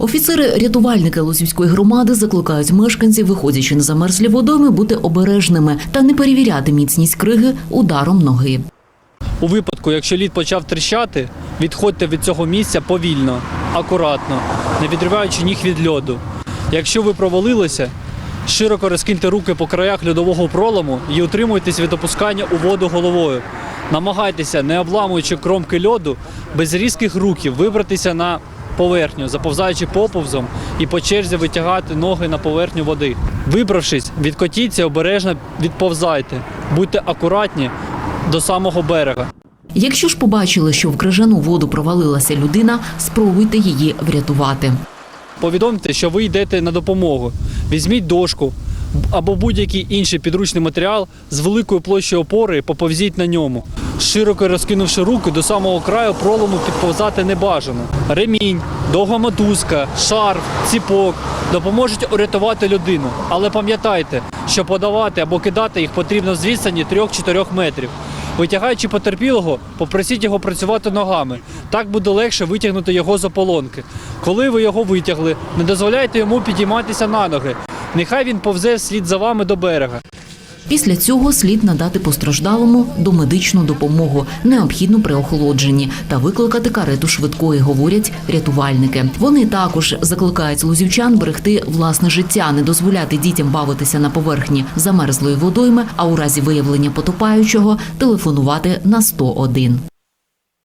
Офіцери-рятувальники Лозівської громади закликають мешканців, виходячи на замерзлі водойми, бути обережними та не перевіряти міцність криги ударом ноги. У випадку, якщо лід почав тріщати, відходьте від цього місця повільно, акуратно, не відриваючи ніг від льоду. Якщо ви провалилися, широко розкиньте руки по краях льодового пролому і утримуйтесь від опускання у воду головою. Намагайтеся, не обламуючи кромки льоду, без різких рухів вибратися на поверхню, заповзаючи поповзом і по черзі витягати ноги на поверхню води. Вибравшись, відкотіться, обережно відповзайте. Будьте акуратні до самого берега. Якщо ж побачили, що в крижану воду провалилася людина, спробуйте її врятувати. Повідомте, що ви йдете на допомогу. Візьміть дошку або будь-який інший підручний матеріал з великою площею опори і поповзіть на ньому. Широко розкинувши руки до самого краю пролому підповзати не бажано. Ремінь, довга мотузка, шарф, ціпок допоможуть урятувати людину. Але пам'ятайте, що подавати або кидати їх потрібно з відстані 3-4 метрів. Витягаючи потерпілого, попросіть його працювати ногами. Так буде легше витягнути його з ополонки. Коли ви його витягли, не дозволяйте йому підійматися на ноги. Нехай він повзе вслід за вами до берега. Після цього слід надати постраждалому домедичну допомогу, необхідну при охолодженні, та викликати карету швидкої, говорять рятувальники. Вони також закликають лузівчан берегти власне життя, не дозволяти дітям бавитися на поверхні замерзлої водойми, а у разі виявлення потопаючого телефонувати на 101.